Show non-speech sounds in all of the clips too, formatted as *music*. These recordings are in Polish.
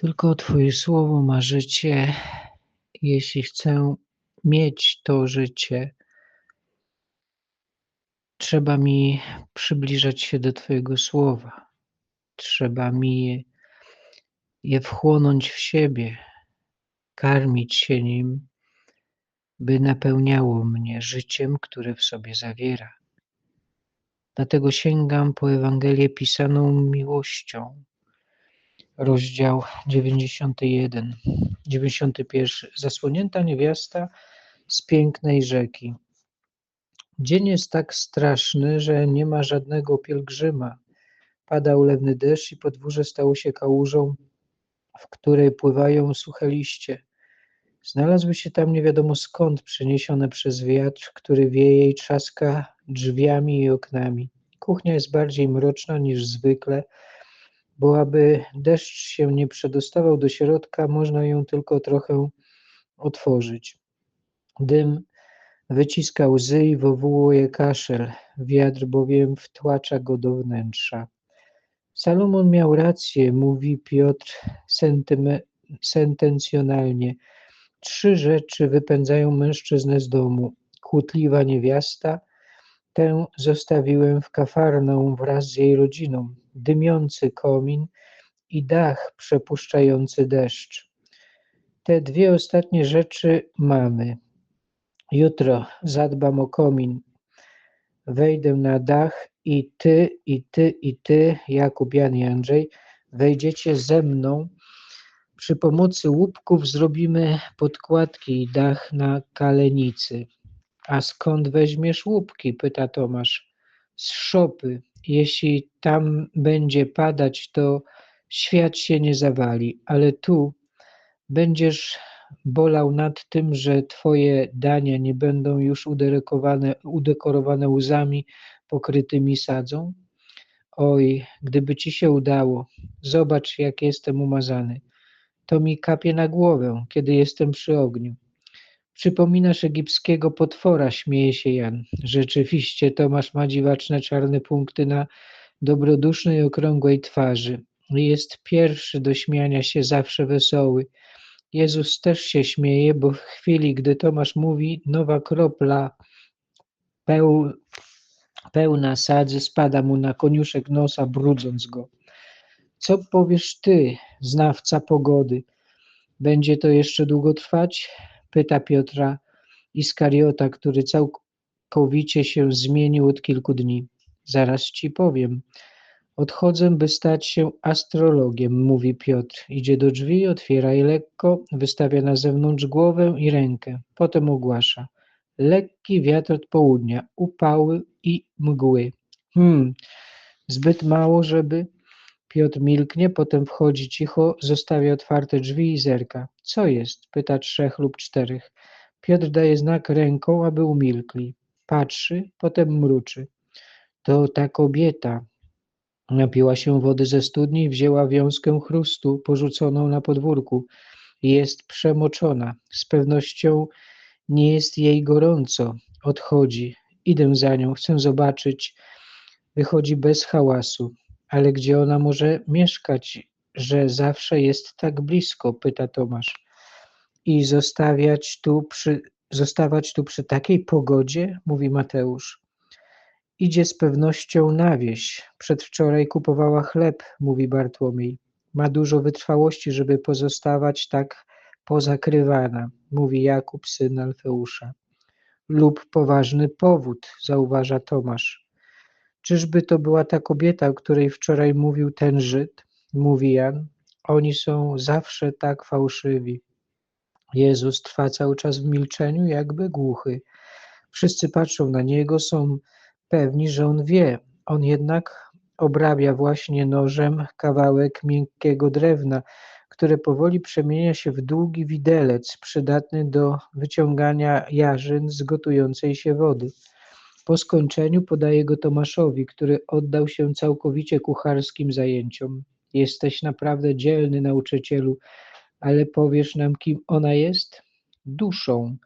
Tylko Twoje słowo ma życie. Jeśli chcę mieć to życie, trzeba mi przybliżać się do Twojego słowa. Trzeba mi je wchłonąć w siebie, karmić się nim, by napełniało mnie życiem, które w sobie zawiera. Dlatego sięgam po Ewangelię pisaną miłością. Rozdział 91, 91. Zasłonięta niewiasta z pięknej rzeki. Dzień jest tak straszny, że nie ma żadnego pielgrzyma. Pada ulewny deszcz i podwórze stało się kałużą, w której pływają suche liście. Znalazły się tam nie wiadomo skąd, przeniesione przez wiatr, który wieje i trzaska drzwiami i oknami. Kuchnia jest bardziej mroczna niż zwykle, bo aby deszcz się nie przedostawał do środka, można ją tylko trochę otworzyć. Dym wyciska łzy i wywołuje kaszel, wiatr bowiem wtłacza go do wnętrza. Salomon miał rację, mówi Piotr sentencjonalnie. Trzy rzeczy wypędzają mężczyznę z domu: kłótliwa niewiasta, tę zostawiłem w kafarną wraz z jej rodziną, dymiący komin i dach przepuszczający deszcz. Te dwie ostatnie rzeczy mamy. Jutro zadbam o komin, wejdę na dach i ty, i ty, i ty, Jakub, Jan i Andrzej, wejdziecie ze mną. Przy pomocy łupków zrobimy podkładki i dach na kalenicy. A skąd weźmiesz łupki? pyta Tomasz. Z szopy. Jeśli tam będzie padać, to świat się nie zawali, ale tu będziesz bolał nad tym, że twoje dania nie będą już udekorowane łzami pokrytymi sadzą? Oj, gdyby ci się udało, zobacz, jak jestem umazany. To mi kapie na głowę, kiedy jestem przy ogniu. Przypominasz egipskiego potwora, śmieje się Jan. Rzeczywiście, Tomasz ma dziwaczne czarne punkty na dobrodusznej, okrągłej twarzy. Jest pierwszy do śmiania się, zawsze wesoły. Jezus też się śmieje, bo w chwili, gdy Tomasz mówi, nowa kropla peł, pełna sadzy spada mu na koniuszek nosa, brudząc go. Co powiesz ty, znawca pogody? Będzie to jeszcze długo trwać? Pyta Piotra Iskariota, który całkowicie się zmienił od kilku dni. Zaraz ci powiem. Odchodzę, by stać się astrologiem, mówi Piotr. Idzie do drzwi, otwiera je lekko, wystawia na zewnątrz głowę i rękę. Potem ogłasza. Lekki wiatr od południa, upały i mgły. Hmm, zbyt mało, żeby... Piotr milknie, potem wchodzi cicho, zostawia otwarte drzwi i zerka. Co jest? Pyta trzech lub czterech. Piotr daje znak ręką, aby umilkli. Patrzy, potem mruczy. To ta kobieta. Napiła się wody ze studni i wzięła wiązkę chrustu porzuconą na podwórku. Jest przemoczona. Z pewnością nie jest jej gorąco. Odchodzi. Idę za nią, chcę zobaczyć. Wychodzi bez hałasu. Ale gdzie ona może mieszkać, że zawsze jest tak blisko? pyta Tomasz. I zostawiać tu przy, zostawać tu przy takiej pogodzie? mówi Mateusz. Idzie z pewnością na wieś. Przedwczoraj kupowała chleb, mówi Bartłomiej. Ma dużo wytrwałości, żeby pozostawać tak pozakrywana, mówi Jakub, syn Alfeusza. Lub poważny powód, zauważa Tomasz. Czyżby to była ta kobieta, o której wczoraj mówił ten Żyd? Mówi Jan. Oni są zawsze tak fałszywi. Jezus trwa cały czas w milczeniu, jakby głuchy. Wszyscy patrzą na niego, są pewni, że on wie. On jednak obrabia właśnie nożem kawałek miękkiego drewna, które powoli przemienia się w długi widelec przydatny do wyciągania jarzyn z gotującej się wody. Po skończeniu podaje go Tomaszowi, który oddał się całkowicie kucharskim zajęciom. Jesteś naprawdę dzielny nauczycielu, ale powiesz nam, kim ona jest? Duszą.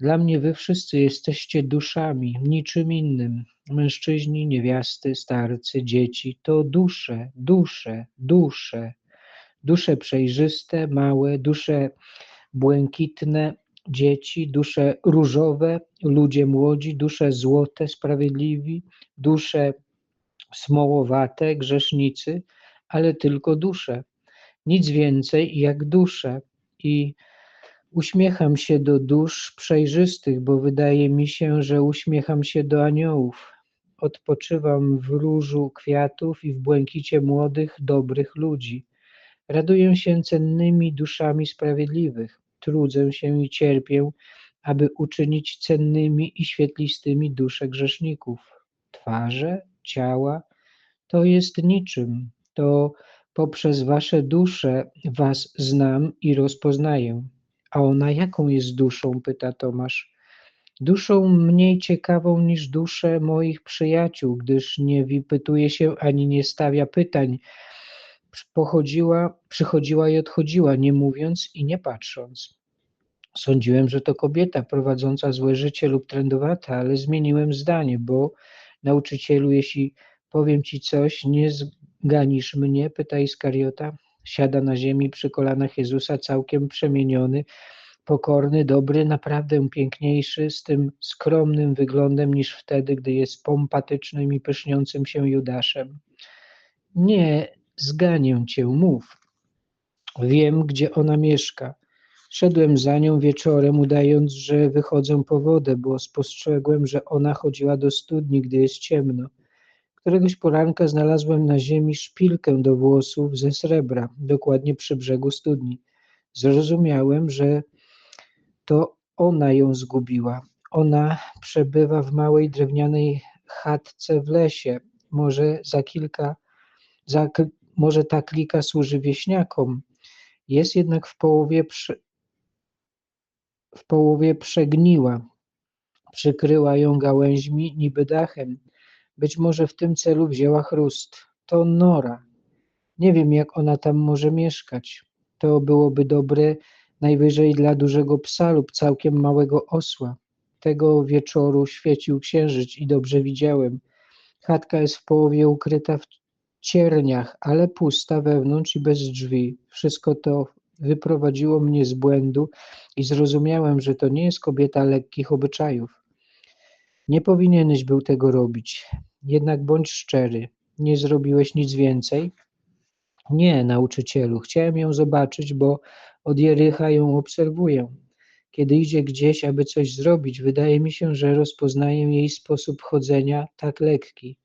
Dla mnie wy wszyscy jesteście duszami, niczym innym. Mężczyźni, niewiasty, starcy, dzieci to dusze, dusze, dusze. Dusze przejrzyste, małe, dusze błękitne, dzieci, dusze różowe, ludzie młodzi, dusze złote, sprawiedliwi, dusze smołowate, grzesznicy, ale tylko dusze. Nic więcej jak dusze. I uśmiecham się do dusz przejrzystych, bo wydaje mi się, że uśmiecham się do aniołów. Odpoczywam w różu kwiatów i w błękicie młodych, dobrych ludzi. Raduję się cennymi duszami sprawiedliwych. Trudzę się i cierpię, aby uczynić cennymi i świetlistymi dusze grzeszników. Twarze, ciała, to jest niczym. To poprzez wasze dusze was znam i rozpoznaję. A ona jaką jest duszą? pyta Tomasz. Duszą mniej ciekawą niż dusze moich przyjaciół, gdyż nie wypytuje się ani nie stawia pytań. Pochodziła, przychodziła i odchodziła, nie mówiąc i nie patrząc. Sądziłem, że to kobieta prowadząca złe życie lub trendowata, ale zmieniłem zdanie, bo nauczycielu, jeśli powiem ci coś, nie zganisz mnie? pyta Iskariota. Siada na ziemi przy kolanach Jezusa, całkiem przemieniony, pokorny, dobry, naprawdę piękniejszy, z tym skromnym wyglądem niż wtedy, gdy jest pompatycznym i pyszniącym się Judaszem. Nie zganię cię, mów. Wiem, gdzie ona mieszka. Szedłem za nią wieczorem, udając, że wychodzę po wodę, bo spostrzegłem, że ona chodziła do studni, gdy jest ciemno. Któregoś poranka znalazłem na ziemi szpilkę do włosów ze srebra, dokładnie przy brzegu studni. Zrozumiałem, że to ona ją zgubiła. Ona przebywa w małej drewnianej chatce w lesie. Może za kilka, za, może ta klika służy wieśniakom. Jest jednak w połowie, przy, w połowie przegniła. Przykryła ją gałęźmi, niby dachem. Być może w tym celu wzięła chrust. To Nora. Nie wiem, jak ona tam może mieszkać. To byłoby dobre najwyżej dla dużego psa lub całkiem małego osła. Tego wieczoru świecił księżyc i dobrze widziałem. Chatka jest w połowie ukryta w cierniach, ale pusta wewnątrz i bez drzwi. Wszystko to wyprowadziło mnie z błędu i zrozumiałem, że to nie jest kobieta lekkich obyczajów. Nie powinieneś był tego robić. Jednak bądź szczery. Nie zrobiłeś nic więcej? Nie, nauczycielu. Chciałem ją zobaczyć, bo od Jericha ją obserwuję. Kiedy idzie gdzieś, aby coś zrobić, wydaje mi się, że rozpoznaję jej sposób chodzenia tak lekki.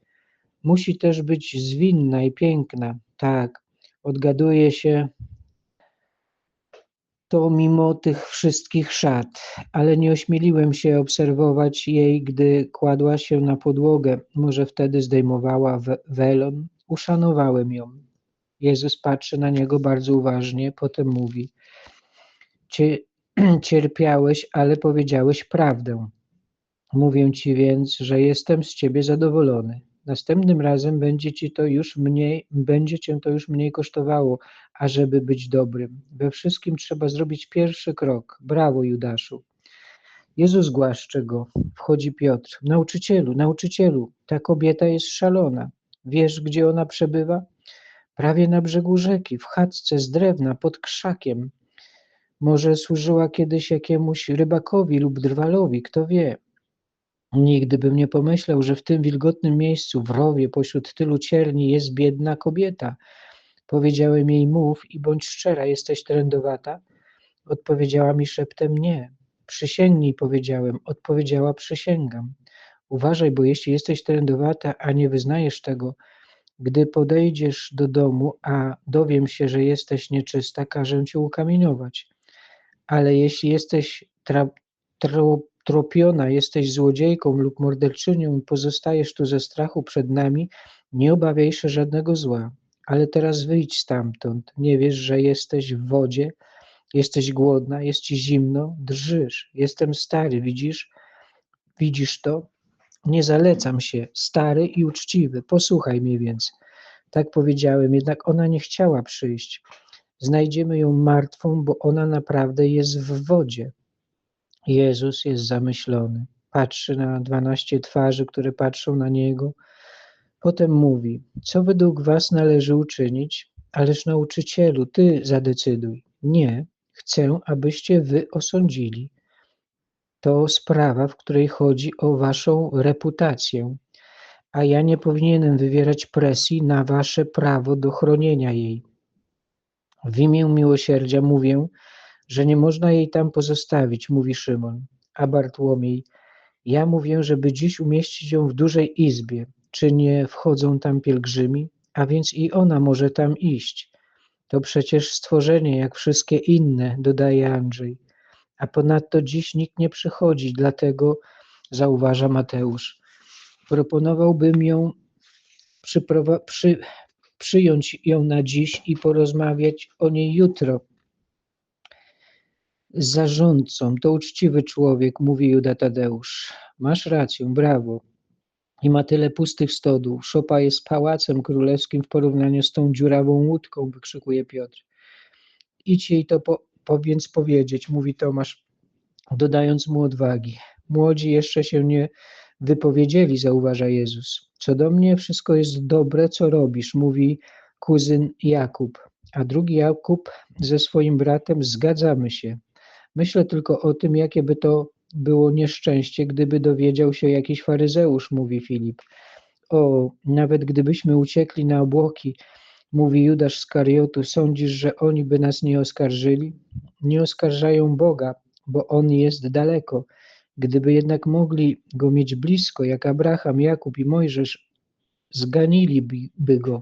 Musi też być zwinna i piękna. Tak, odgaduje się to mimo tych wszystkich szat, ale nie ośmieliłem się obserwować jej, gdy kładła się na podłogę. Może wtedy zdejmowała welon. Uszanowałem ją. Jezus patrzy na niego bardzo uważnie, potem mówi: *clears throat* Cierpiałeś, ale powiedziałeś prawdę. Mówię ci więc, że jestem z ciebie zadowolony. Następnym razem będzie ci to już mniej, będzie cię to już mniej kosztowało, ażeby być dobrym. We wszystkim trzeba zrobić pierwszy krok. Brawo, Judaszu. Jezus głaszcze go. Wchodzi Piotr. Nauczycielu, nauczycielu, ta kobieta jest szalona. Wiesz, gdzie ona przebywa? Prawie na brzegu rzeki, w chatce z drewna, pod krzakiem. Może służyła kiedyś jakiemuś rybakowi lub drwalowi, kto wie. Nigdy bym nie pomyślał, że w tym wilgotnym miejscu, w rowie, pośród tylu cierni jest biedna kobieta. Powiedziałem jej, mów i bądź szczera, jesteś trędowata? Odpowiedziała mi szeptem, nie. Przysięgnij, powiedziałem. Odpowiedziała, przysięgam. Uważaj, bo jeśli jesteś trędowata, a nie wyznajesz tego, gdy podejdziesz do domu, a dowiem się, że jesteś nieczysta, każę cię ukamienować. Ale jeśli jesteś tra- tropiona, jesteś złodziejką lub morderczynią i pozostajesz tu ze strachu przed nami, nie obawiaj się żadnego zła. Ale teraz wyjdź stamtąd. Nie wiesz, że jesteś w wodzie, jesteś głodna, jest ci zimno, drżysz. Jestem stary, widzisz? Widzisz to? Nie zalecam się, stary i uczciwy. Posłuchaj mnie więc. Tak powiedziałem, jednak ona nie chciała przyjść. Znajdziemy ją martwą, bo ona naprawdę jest w wodzie. Jezus jest zamyślony. Patrzy na dwanaście twarzy, które patrzą na niego. Potem mówi: Co według Was należy uczynić? Ależ nauczycielu, ty zadecyduj. Nie, chcę, abyście wy osądzili. To sprawa, w której chodzi o waszą reputację, a ja nie powinienem wywierać presji na wasze prawo do chronienia jej. W imię miłosierdzia mówię, że nie można jej tam pozostawić, mówi Szymon. A Bartłomiej, ja mówię, żeby dziś umieścić ją w dużej izbie. Czy nie wchodzą tam pielgrzymi? A więc i ona może tam iść. To przecież stworzenie, jak wszystkie inne, dodaje Andrzej. A ponadto dziś nikt nie przychodzi, dlatego, zauważa Mateusz, proponowałbym ją przy, przyjąć ją na dziś i porozmawiać o niej jutro. Zarządcą, to uczciwy człowiek, mówi Juda Tadeusz. Masz rację, brawo. I ma tyle pustych stodół. Szopa jest pałacem królewskim w porównaniu z tą dziurawą łódką, wykrzykuje Piotr. Idź jej to po, po więc powiedzieć, mówi Tomasz, dodając mu odwagi. Młodzi jeszcze się nie wypowiedzieli, zauważa Jezus. Co do mnie, wszystko jest dobre, co robisz, mówi kuzyn Jakub. A drugi Jakub ze swoim bratem zgadzamy się. Myślę tylko o tym, jakie by to było nieszczęście, gdyby dowiedział się jakiś faryzeusz, mówi Filip. O, nawet gdybyśmy uciekli na obłoki, mówi Judasz z Kariotu, sądzisz, że oni by nas nie oskarżyli? Nie oskarżają Boga, bo On jest daleko. Gdyby jednak mogli go mieć blisko, jak Abraham, Jakub i Mojżesz, zganiliby go.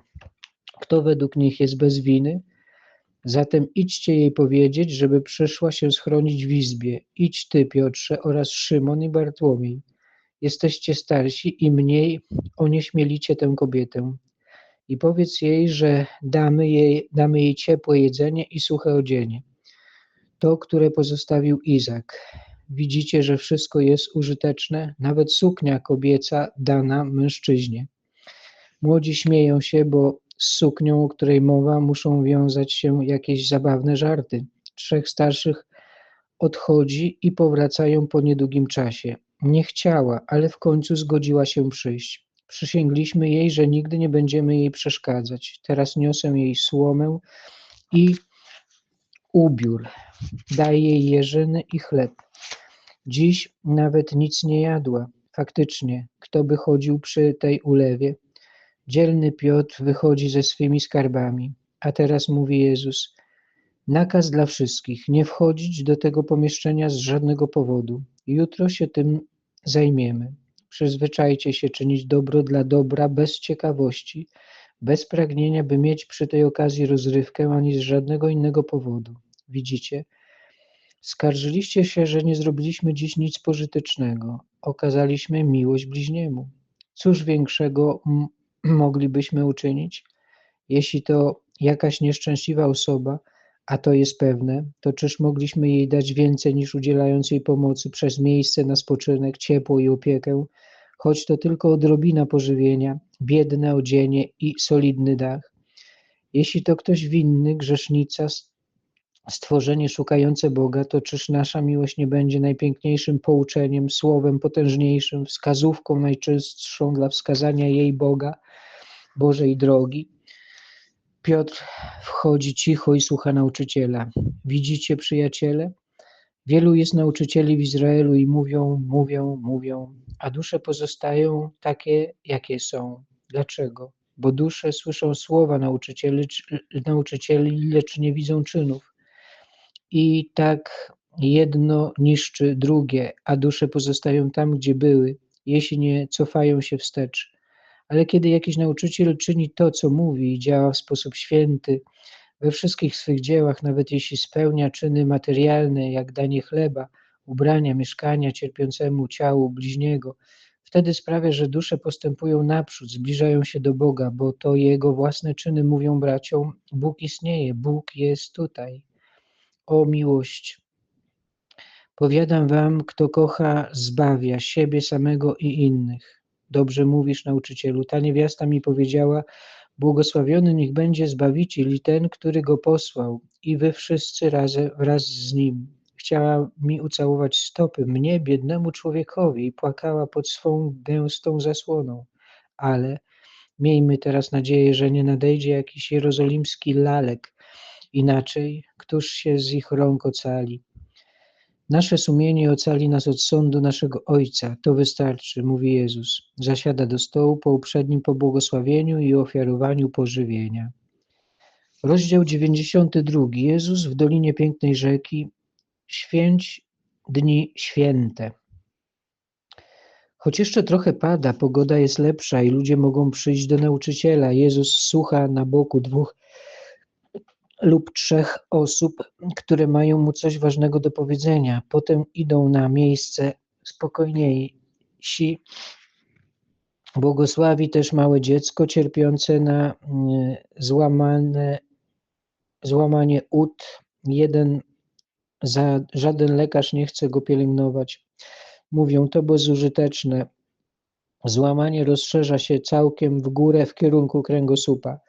Kto według nich jest bez winy? Zatem idźcie jej powiedzieć, żeby przyszła się schronić w izbie. Idź ty, Piotrze, oraz Szymon i Bartłomiej. Jesteście starsi i mniej onieśmielicie tę kobietę. I powiedz jej, że damy jej, damy jej ciepłe jedzenie i suche odzienie. To, które pozostawił Izak. Widzicie, że wszystko jest użyteczne, nawet suknia kobieca dana mężczyźnie. Młodzi śmieją się, bo z suknią, o której mowa, muszą wiązać się jakieś zabawne żarty. Trzech starszych odchodzi i powracają po niedługim czasie. Nie chciała, ale w końcu zgodziła się przyjść. Przysięgliśmy jej, że nigdy nie będziemy jej przeszkadzać. Teraz niosę jej słomę i ubiór. Daję jej jeżyny i chleb. Dziś nawet nic nie jadła. Faktycznie, kto by chodził przy tej ulewie? Dzielny Piotr wychodzi ze swymi skarbami. A teraz mówi Jezus: Nakaz dla wszystkich, nie wchodzić do tego pomieszczenia z żadnego powodu. Jutro się tym zajmiemy. Przyzwyczajcie się czynić dobro dla dobra bez ciekawości, bez pragnienia, by mieć przy tej okazji rozrywkę ani z żadnego innego powodu. Widzicie? Skarżyliście się, że nie zrobiliśmy dziś nic pożytecznego. Okazaliśmy miłość bliźniemu. Cóż większego moglibyśmy uczynić? Jeśli to jakaś nieszczęśliwa osoba, a to jest pewne, to czyż mogliśmy jej dać więcej niż udzielając jej pomocy przez miejsce na spoczynek, ciepło i opiekę, choć to tylko odrobina pożywienia, biedne odzienie i solidny dach? Jeśli to ktoś winny, grzesznica, stworzenie szukające Boga, to czyż nasza miłość nie będzie najpiękniejszym pouczeniem, słowem potężniejszym, wskazówką najczystszą dla wskazania jej Boga, Bożej drogi? Piotr wchodzi cicho i słucha nauczyciela. Widzicie, przyjaciele? Wielu jest nauczycieli w Izraelu i mówią, mówią, mówią, a dusze pozostają takie, jakie są. Dlaczego? Bo dusze słyszą słowa nauczycieli, nauczycieli lecz nie widzą czynów. I tak jedno niszczy drugie, a dusze pozostają tam, gdzie były, jeśli nie cofają się wstecz. Ale kiedy jakiś nauczyciel czyni to, co mówi i działa w sposób święty, we wszystkich swych dziełach, nawet jeśli spełnia czyny materialne, jak danie chleba, ubrania, mieszkania cierpiącemu ciału bliźniego, wtedy sprawia, że dusze postępują naprzód, zbliżają się do Boga, bo to Jego własne czyny mówią braciom: Bóg istnieje, Bóg jest tutaj. O miłość! Powiadam wam, kto kocha, zbawia siebie samego i innych. Dobrze mówisz, nauczycielu. Ta niewiasta mi powiedziała, błogosławiony niech będzie Zbawiciel i ten, który go posłał, i wy wszyscy razem, wraz z nim. Chciała mi ucałować stopy, mnie, biednemu człowiekowi, i płakała pod swą gęstą zasłoną. Ale Miejmy teraz nadzieję, że nie nadejdzie jakiś jerozolimski lalek, inaczej któż się z ich rąk ocali. Nasze sumienie ocali nas od sądu naszego Ojca. To wystarczy, mówi Jezus. Zasiada do stołu po uprzednim pobłogosławieniu i ofiarowaniu pożywienia. Rozdział 92. Jezus w Dolinie Pięknej Rzeki. Święć dni święte. Choć jeszcze trochę pada, pogoda jest lepsza i ludzie mogą przyjść do nauczyciela. Jezus słucha na boku dwóch lub trzech osób, które mają mu coś ważnego do powiedzenia. Potem idą na miejsce spokojniejsi. Błogosławi też małe dziecko cierpiące na mm, złamane, złamanie ud. Jeden, za, żaden lekarz nie chce go pielęgnować. Mówią, to bezużyteczne. Złamanie rozszerza się całkiem w górę w kierunku kręgosłupa.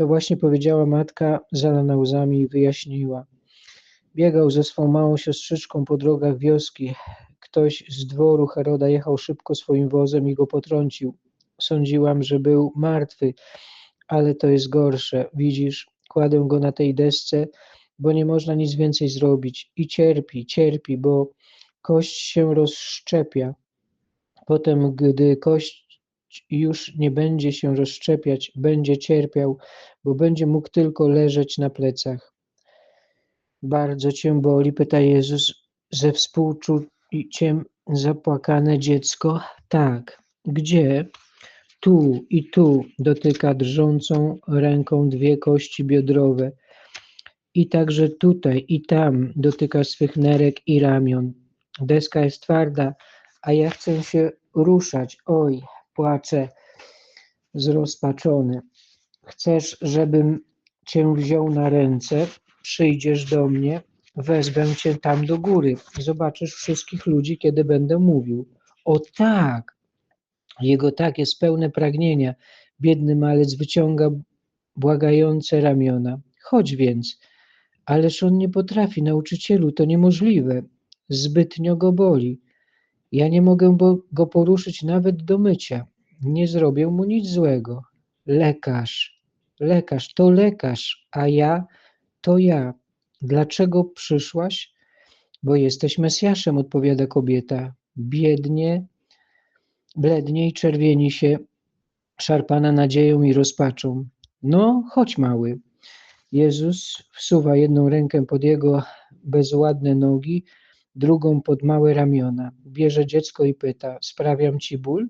To właśnie powiedziała matka, zalana łzami i wyjaśniła. Biegał ze swą małą siostrzyczką po drogach wioski. Ktoś z dworu Heroda jechał szybko swoim wozem i go potrącił. Sądziłam, że był martwy, ale to jest gorsze. Widzisz, kładę go na tej desce, bo nie można nic więcej zrobić. I cierpi, cierpi, bo kość się rozszczepia. Potem, gdy kość już nie będzie się rozszczepiać, będzie cierpiał, bo będzie mógł tylko leżeć na plecach. Bardzo cię boli, pyta Jezus ze współczuciem zapłakane dziecko. Tak. Gdzie? Tu i tu dotyka drżącą ręką dwie kości biodrowe. I także tutaj i tam dotyka swych nerek i ramion. Deska jest twarda, a ja chcę się ruszać. Oj, płaczę zrozpaczony. Chcesz, żebym cię wziął na ręce, przyjdziesz do mnie, wezmę cię tam do góry. Zobaczysz wszystkich ludzi, kiedy będę mówił. O tak! Jego tak jest pełne pragnienia. Biedny malec wyciąga błagające ramiona. Chodź więc. Ależ on nie potrafi, nauczycielu, to niemożliwe. Zbytnio go boli. Ja nie mogę go poruszyć nawet do mycia. Nie zrobię mu nic złego. Lekarz, lekarz, to lekarz, a ja to ja. Dlaczego przyszłaś? Bo jesteś Mesjaszem, odpowiada kobieta. Biednie, blednie i czerwieni się, szarpana nadzieją i rozpaczą. No, chodź mały. Jezus wsuwa jedną rękę pod jego bezładne nogi, drugą pod małe ramiona. Bierze dziecko i pyta: Sprawiam ci ból?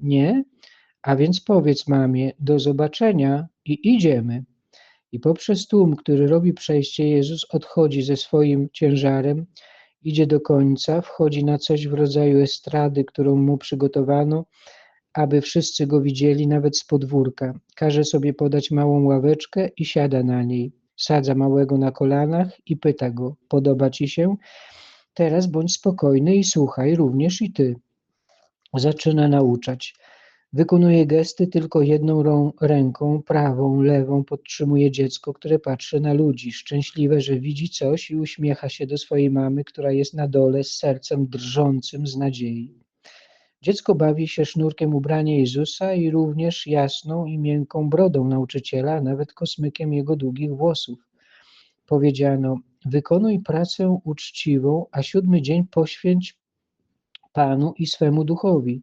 Nie? A więc powiedz mamie: Do zobaczenia i idziemy. I poprzez tłum, który robi przejście, Jezus odchodzi ze swoim ciężarem, idzie do końca, wchodzi na coś w rodzaju estrady, którą mu przygotowano, aby wszyscy go widzieli, nawet z podwórka. Każe sobie podać małą ławeczkę i siada na niej. Sadza małego na kolanach i pyta go: Podoba ci się? Teraz bądź spokojny i słuchaj, również i ty. Zaczyna nauczać. Wykonuje gesty tylko jedną ręką, prawą, lewą podtrzymuje dziecko, które patrzy na ludzi, szczęśliwe, że widzi coś i uśmiecha się do swojej mamy, która jest na dole z sercem drżącym z nadziei. Dziecko bawi się sznurkiem ubrania Jezusa i również jasną i miękką brodą nauczyciela, nawet kosmykiem jego długich włosów. Powiedziano: Wykonuj pracę uczciwą, a siódmy dzień poświęć Panu i swemu duchowi.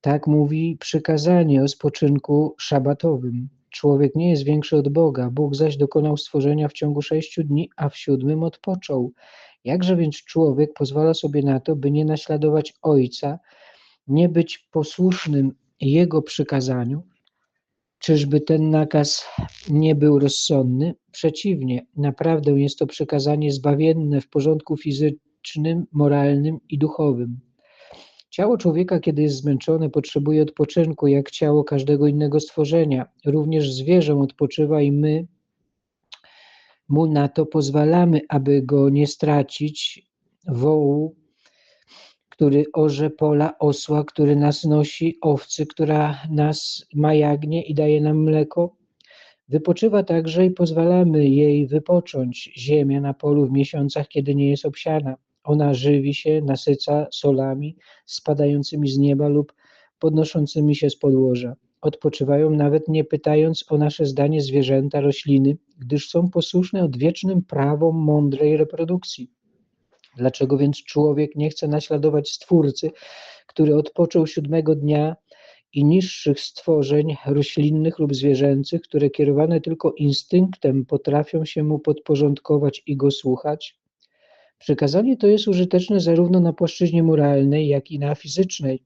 Tak mówi przykazanie o spoczynku szabatowym. Człowiek nie jest większy od Boga, Bóg zaś dokonał stworzenia w ciągu sześciu dni, a w siódmym odpoczął. Jakże więc człowiek pozwala sobie na to, by nie naśladować Ojca, nie być posłusznym Jego przykazaniu? Czyżby ten nakaz nie był rozsądny? Przeciwnie, naprawdę jest to przekazanie zbawienne w porządku fizycznym, moralnym i duchowym. Ciało człowieka, kiedy jest zmęczone, potrzebuje odpoczynku, jak ciało każdego innego stworzenia. Również zwierzę odpoczywa i my mu na to pozwalamy, aby go nie stracić. Wołu, który orze pola, osła, który nas nosi, owcy, która nas ma jagnie i daje nam mleko. Wypoczywa także i pozwalamy jej wypocząć. Ziemia na polu w miesiącach, kiedy nie jest obsiana. Ona żywi się, nasyca solami spadającymi z nieba lub podnoszącymi się z podłoża. odpoczywają nawet nie pytając o nasze zdanie zwierzęta, rośliny, gdyż są posłuszne odwiecznym prawom mądrej reprodukcji. Dlaczego więc człowiek nie chce naśladować Stwórcy, który odpoczął siódmego dnia i niższych stworzeń roślinnych lub zwierzęcych, które kierowane tylko instynktem potrafią się mu podporządkować i go słuchać? Przykazanie to jest użyteczne zarówno na płaszczyźnie moralnej, jak i na fizycznej.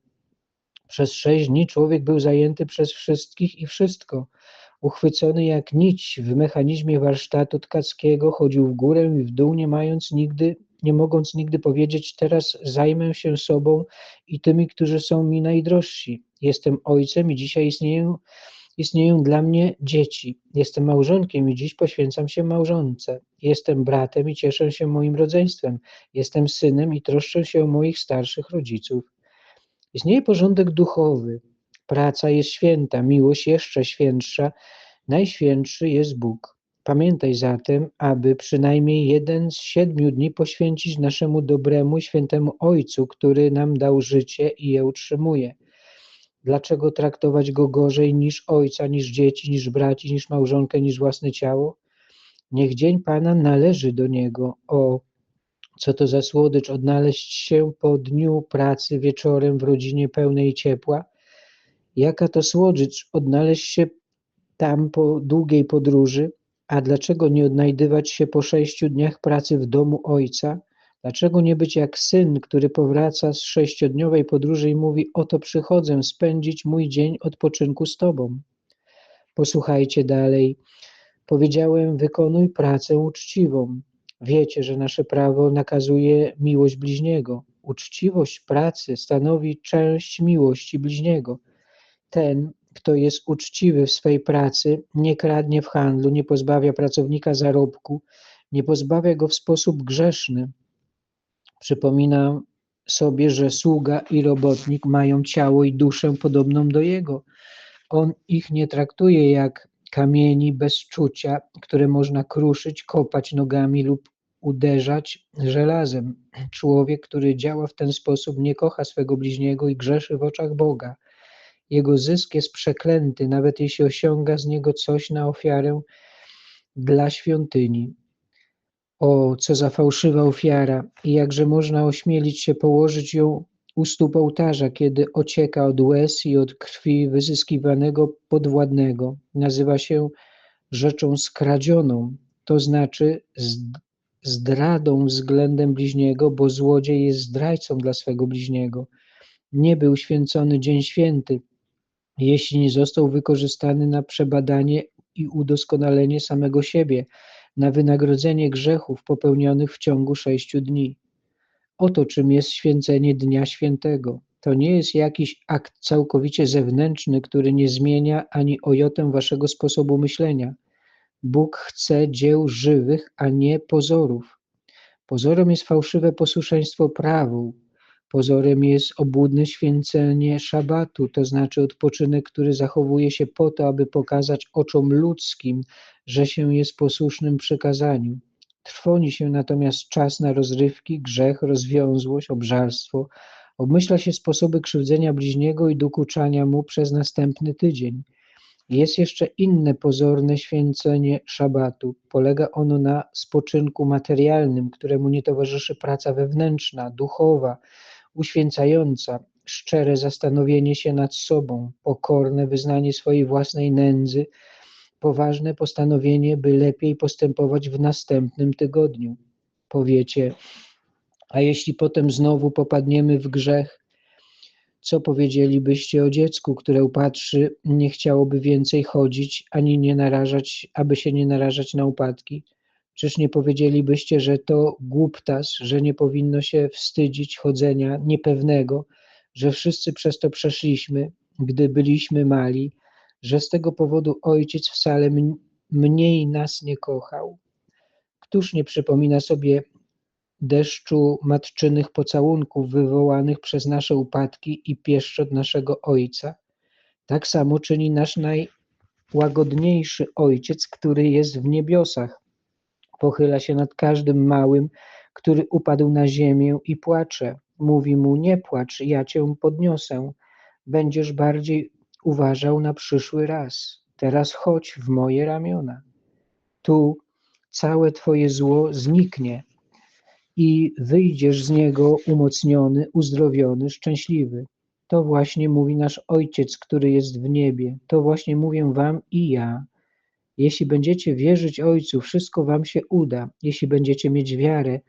Przez sześć dni człowiek był zajęty przez wszystkich i wszystko. Uchwycony jak nić w mechanizmie warsztatu tkackiego, chodził w górę i w dół, nie mając nigdy, nie mogąc nigdy powiedzieć, teraz zajmę się sobą i tymi, którzy są mi najdrożsi. Jestem ojcem i dzisiaj istnieją, istnieją dla mnie dzieci. Jestem małżonkiem i dziś poświęcam się małżonce. Jestem bratem i cieszę się moim rodzeństwem. Jestem synem i troszczę się o moich starszych rodziców. Istnieje porządek duchowy. Praca jest święta, miłość jeszcze świętsza. Najświętszy jest Bóg. Pamiętaj zatem, aby przynajmniej jeden z siedmiu dni poświęcić naszemu dobremu, świętemu Ojcu, który nam dał życie i je utrzymuje. Dlaczego traktować go gorzej niż ojca, niż dzieci, niż braci, niż małżonkę, niż własne ciało? Niech dzień Pana należy do niego. O, co to za słodycz odnaleźć się po dniu pracy wieczorem w rodzinie pełnej ciepła? Jaka to słodycz odnaleźć się tam po długiej podróży? A dlaczego nie odnajdywać się po sześciu dniach pracy w domu ojca? Dlaczego nie być jak syn, który powraca z sześciodniowej podróży i mówi: Oto przychodzę spędzić mój dzień odpoczynku z Tobą? Posłuchajcie dalej. Powiedziałem: Wykonuj pracę uczciwą. Wiecie, że nasze prawo nakazuje miłość bliźniego. Uczciwość pracy stanowi część miłości bliźniego. Ten, kto jest uczciwy w swej pracy, nie kradnie w handlu, nie pozbawia pracownika zarobku, nie pozbawia go w sposób grzeszny. Przypominam sobie, że sługa i robotnik mają ciało i duszę podobną do jego. On ich nie traktuje jak kamieni bez czucia, które można kruszyć, kopać nogami lub uderzać żelazem. Człowiek, który działa w ten sposób, nie kocha swego bliźniego i grzeszy w oczach Boga. Jego zysk jest przeklęty, nawet jeśli osiąga z niego coś na ofiarę dla świątyni. O, co za fałszywa ofiara i jakże można ośmielić się położyć ją u stóp ołtarza, kiedy ocieka od łez i od krwi wyzyskiwanego podwładnego. Nazywa się rzeczą skradzioną, to znaczy zdradą względem bliźniego, bo złodziej jest zdrajcą dla swego bliźniego. Nie był święcony dzień święty, jeśli nie został wykorzystany na przebadanie i udoskonalenie samego siebie, na wynagrodzenie grzechów popełnionych w ciągu sześciu dni. Oto czym jest święcenie Dnia Świętego. To nie jest jakiś akt całkowicie zewnętrzny, który nie zmienia ani o jotę waszego sposobu myślenia. Bóg chce dzieł żywych, a nie pozorów. Pozorem jest fałszywe posłuszeństwo prawu. Pozorem jest obłudne święcenie szabatu, to znaczy odpoczynek, który zachowuje się po to, aby pokazać oczom ludzkim, że się jest posłusznym przykazaniu. Trwoni się natomiast czas na rozrywki, grzech, rozwiązłość, obżarstwo. Obmyśla się sposoby krzywdzenia bliźniego i dokuczania mu przez następny tydzień. Jest jeszcze inne pozorne święcenie szabatu. Polega ono na spoczynku materialnym, któremu nie towarzyszy praca wewnętrzna, duchowa, uświęcająca, szczere zastanowienie się nad sobą, pokorne wyznanie swojej własnej nędzy, poważne postanowienie, by lepiej postępować w następnym tygodniu. Powiecie, a jeśli potem znowu popadniemy w grzech, co powiedzielibyście o dziecku, które upatrzy, nie chciałoby więcej chodzić, ani nie narażać, aby się nie narażać na upadki? Czyż nie powiedzielibyście, że to głuptas, że nie powinno się wstydzić chodzenia niepewnego, że wszyscy przez to przeszliśmy, gdy byliśmy mali, że z tego powodu ojciec wcale mniej nas nie kochał? Któż nie przypomina sobie deszczu matczynych pocałunków wywołanych przez nasze upadki i pieszczot naszego Ojca? Tak samo czyni nasz najłagodniejszy Ojciec, który jest w niebiosach. Pochyla się nad każdym małym, który upadł na ziemię i płacze. Mówi mu: Nie płacz, ja cię podniosę. Będziesz bardziej uważał na przyszły raz. Teraz chodź w moje ramiona. Tu całe Twoje zło zniknie i wyjdziesz z niego umocniony, uzdrowiony, szczęśliwy. To właśnie mówi nasz Ojciec, który jest w niebie. To właśnie mówię Wam i ja. Jeśli będziecie wierzyć Ojcu, wszystko Wam się uda. Jeśli będziecie mieć wiarę,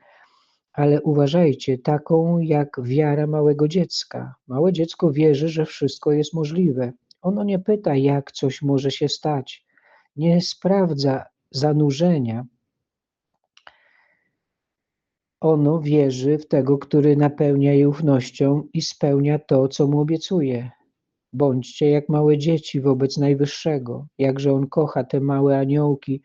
ale uważajcie, taką jak wiara małego dziecka. Małe dziecko wierzy, że wszystko jest możliwe. Ono nie pyta, jak coś może się stać. Nie sprawdza zanurzenia. Ono wierzy w tego, który napełnia je ufnością i spełnia to, co mu obiecuje. Bądźcie jak małe dzieci wobec Najwyższego, jakże on kocha te małe aniołki,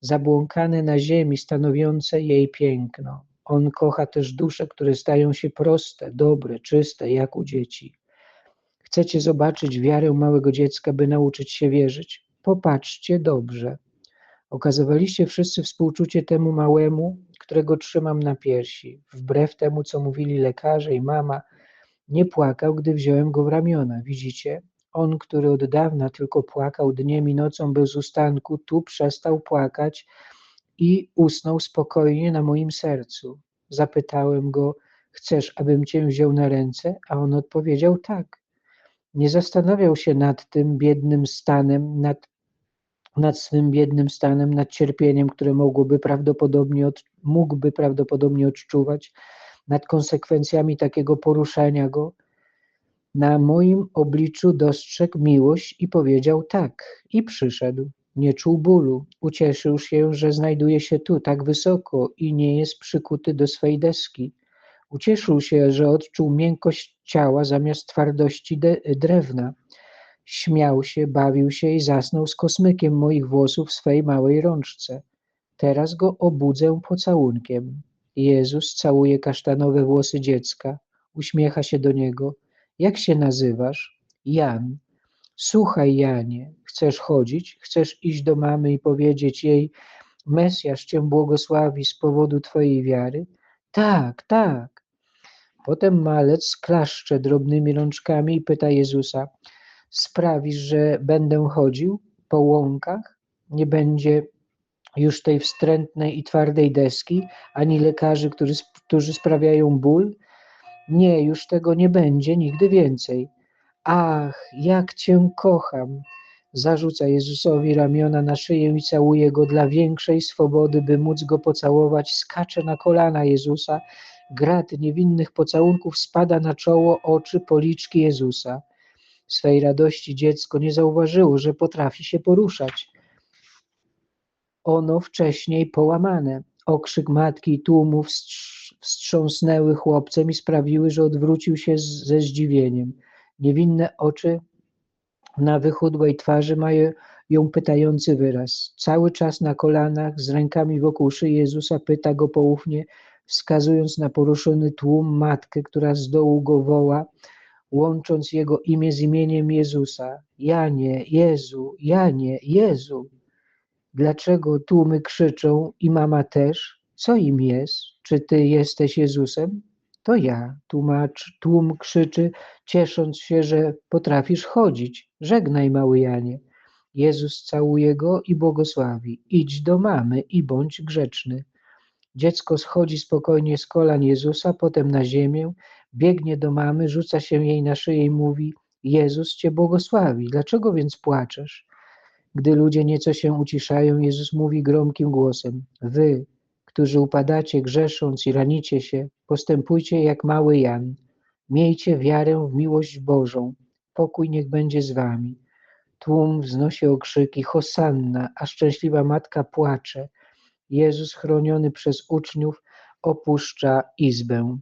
zabłąkane na ziemi, stanowiące jej piękno. On kocha też dusze, które stają się proste, dobre, czyste, jak u dzieci. Chcecie zobaczyć wiarę małego dziecka, by nauczyć się wierzyć? Popatrzcie dobrze. Okazywaliście wszyscy współczucie temu małemu, którego trzymam na piersi. Wbrew temu, co mówili lekarze i mama, nie płakał, gdy wziąłem go w ramiona. Widzicie? On, który od dawna tylko płakał dniem i nocą bez ustanku, tu przestał płakać i usnął spokojnie na moim sercu. Zapytałem go, chcesz, abym cię wziął na ręce? A on odpowiedział tak. Nie zastanawiał się nad tym biednym stanem, nad, nad swym biednym stanem, nad cierpieniem, które mogłoby prawdopodobnie od, mógłby prawdopodobnie odczuwać, nad konsekwencjami takiego poruszenia go. Na moim obliczu dostrzegł miłość i powiedział tak, i przyszedł. Nie czuł bólu, ucieszył się, że znajduje się tu tak wysoko i nie jest przykuty do swej deski. Ucieszył się, że odczuł miękkość ciała zamiast twardości drewna. Śmiał się, bawił się i zasnął z kosmykiem moich włosów w swej małej rączce. Teraz go obudzę pocałunkiem. Jezus całuje kasztanowe włosy dziecka, uśmiecha się do niego. Jak się nazywasz? Jan. Słuchaj, Janie, chcesz chodzić? Chcesz iść do mamy i powiedzieć jej: Mesjasz cię błogosławi z powodu twojej wiary? Tak, tak. Potem malec klaszcze drobnymi rączkami i pyta Jezusa: Sprawisz, że będę chodził po łąkach? Nie będzie już tej wstrętnej i twardej deski, ani lekarzy, którzy, którzy sprawiają ból? Nie, już tego nie będzie nigdy więcej. Ach, jak Cię kocham! Zarzuca Jezusowi ramiona na szyję i całuje go dla większej swobody, by móc go pocałować. Skacze na kolana Jezusa. Grat niewinnych pocałunków spada na czoło, oczy, policzki Jezusa. Swej radości dziecko nie zauważyło, że potrafi się poruszać. Ono wcześniej połamane. Okrzyk matki i tłumu wstrząsnęły chłopcem i sprawiły, że odwrócił się ze zdziwieniem. Niewinne oczy na wychudłej twarzy mają ją pytający wyraz. Cały czas na kolanach, z rękami wokół szyi Jezusa, pyta go poufnie, wskazując na poruszony tłum matkę, która z dołu go woła, łącząc jego imię z imieniem Jezusa. Janie, Jezu, Janie, Jezu. Dlaczego tłumy krzyczą i mama też? Co im jest? Czy ty jesteś Jezusem? To ja, tłumacz, tłum krzyczy, ciesząc się, że potrafisz chodzić. Żegnaj, mały Janie. Jezus całuje go i błogosławi. Idź do mamy i bądź grzeczny. Dziecko schodzi spokojnie z kolan Jezusa, potem na ziemię, biegnie do mamy, rzuca się jej na szyję i mówi: Jezus cię błogosławi. Dlaczego więc płaczesz? Gdy ludzie nieco się uciszają, Jezus mówi gromkim głosem: Wy, którzy upadacie grzesząc i ranicie się, postępujcie jak mały Jan. Miejcie wiarę w miłość Bożą. Pokój niech będzie z wami. Tłum wznosi okrzyki Hosanna, a szczęśliwa matka płacze. Jezus chroniony przez uczniów opuszcza izbę.